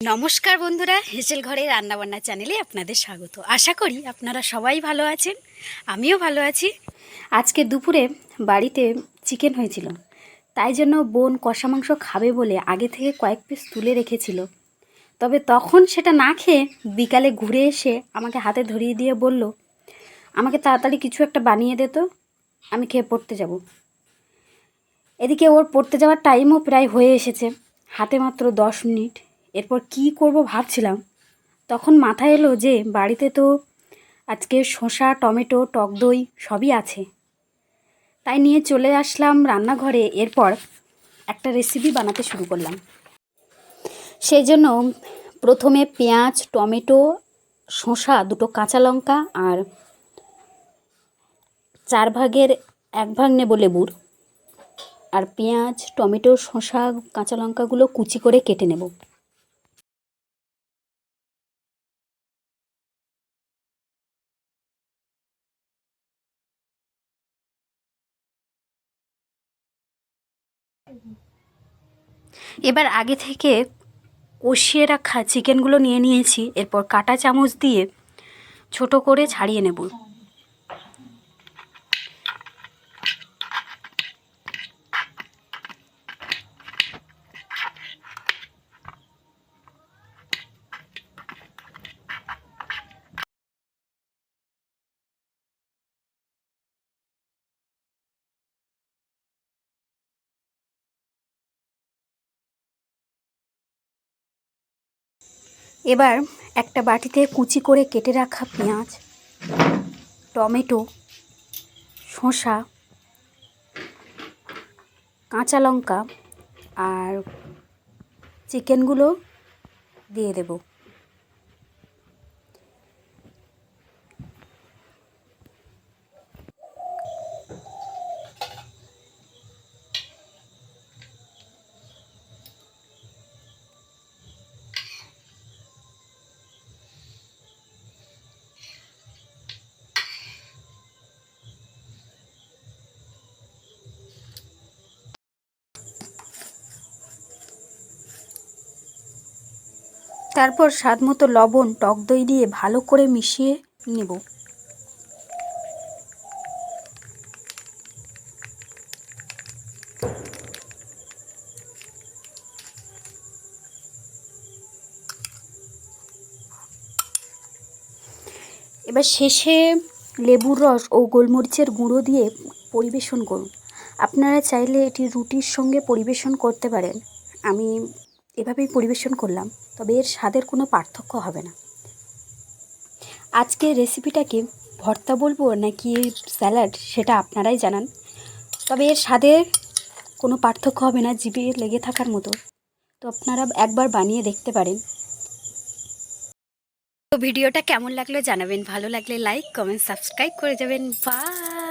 নমস্কার বন্ধুরা, হেসেল ঘরের রান্নাবান্না চ্যানেলে আপনাদের স্বাগত। আশা করি আপনারা সবাই ভালো আছেন, আমিও ভালো আছি। আজকে দুপুরে বাড়িতে চিকেন হয়েছিল, তাই জন্য বোন কষা মাংস খাবে বলে আগে থেকে কয়েক পিস তুলে রেখেছিল। তবে তখন সেটা না খেয়ে বিকালে ঘুরে এসে আমাকে হাতে ধরিয়ে দিয়ে বলল, আমাকে তাড়াতাড়ি কিছু একটা বানিয়ে দে তো, আমি খেয়ে পড়তে যাব। এদিকে ওর পড়তে যাওয়ার টাইমও প্রায় হয়ে এসেছে, হাতে মাত্র দশ মিনিট। এরপর কি করব ভাবছিলাম। তখন মাথায় এলো যে বাড়িতে তো আজকে শসা, টমেটো, টক দই সবই আছে। তাই নিয়ে চলে আসলাম রান্নাঘরে, এরপর একটা রেসিপি বানাতে শুরু করলাম। সেই জন্য প্রথমে পেঁয়াজ, টমেটো, শসা, দুটো কাঁচা লঙ্কা আর চার ভাগের এক ভাগ নেব লেবুর। আর পেঁয়াজ, টমেটো, শসা, কাঁচা লঙ্কাগুলো কুচি করে কেটে নেব। এবার আগে থেকে কষিয়ে রাখা চিকেনগুলো নিয়ে নিয়েছি, এরপর কাটা চামচ দিয়ে ছোট করে ছাড়িয়ে নেব। এবার একটা বাটিতে কুচি করে কেটে রাখা পেঁয়াজ, টমেটো, শসা, কাঁচা লঙ্কা আর চিকেনগুলো দিয়ে দেব। তারপর স্বাদ মতো লবণ, টক দই দিয়ে ভালো করে মিশিয়ে নেব। এবার শেষে লেবুর রস ও গোলমরিচের গুঁড়ো দিয়ে পরিবেশন করুন। আপনারা চাইলে এটি রুটির সঙ্গে পরিবেশন করতে পারেন। আমি এভাবেই পরিবেশন করলাম, তবে এর স্বাদের কোনো পার্থক্য হবে না। আজকে রেসিপিটাকে ভর্তা বলব নাকি স্যালাড সেটা আপনারাই জানান। তবে এর স্বাদের কোনো পার্থক্য হবে না, জিভে লেগে থাকার মতো। তো আপনারা একবার বানিয়ে দেখতে পারেন। তো ভিডিওটা কেমন লাগল জানাবেন। ভালো লাগলে লাইক, কমেন্ট, সাবস্ক্রাইব করে যাবেন। বাই!